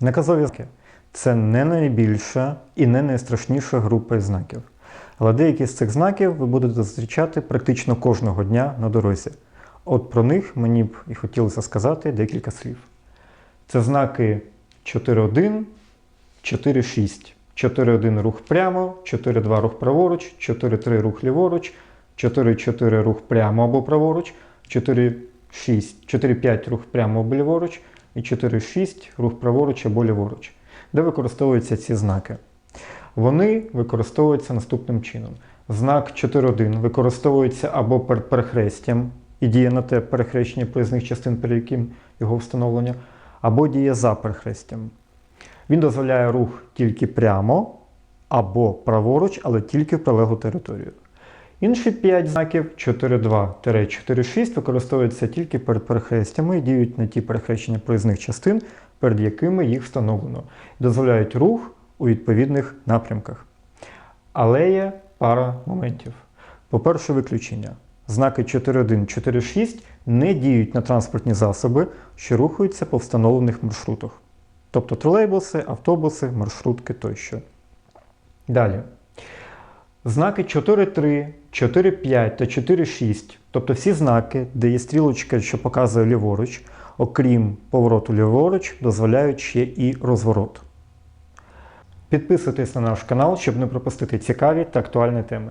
Наказові знаки це не найбільша і не найстрашніша група знаків. Але деякі з цих знаків ви будете зустрічати практично кожного дня на дорозі. От про них мені б і хотілося сказати декілька слів. Це знаки 4.1, 4.6. 4.1 рух прямо, 4.2 рух праворуч, 4.3 рух ліворуч, 4.4 рух прямо або праворуч, 4.6, 4.5 рух прямо або ліворуч і 4.6 рух праворуч або ліворуч. Де використовуються ці знаки? Вони використовуються наступним чином. Знак 4.1 використовується або перед перехрестям і діє на те перехрещення проїзних частин, перед яким його встановлення, або діє за перехрестям. Він дозволяє рух тільки прямо або праворуч, але тільки в прилеглу територію. Інші 5 знаків 4.2-4.6 використовуються тільки перед перехрестями і діють на ті перехрещення проїзних частин, перед якими їх встановлено, і дозволяють рух у відповідних напрямках. Але є пара моментів. По-перше, виключення. Знаки 4.1, 4.6 не діють на транспортні засоби, що рухаються по встановлених маршрутах. Тобто тролейбуси, автобуси, маршрутки тощо. Далі. Знаки 4.3, 4.5 та 4.6, тобто всі знаки, де є стрілочка, що показує ліворуч, окрім повороту ліворуч, дозволяють ще і розворот. Підписуйтесь на наш канал, щоб не пропустити цікаві та актуальні теми.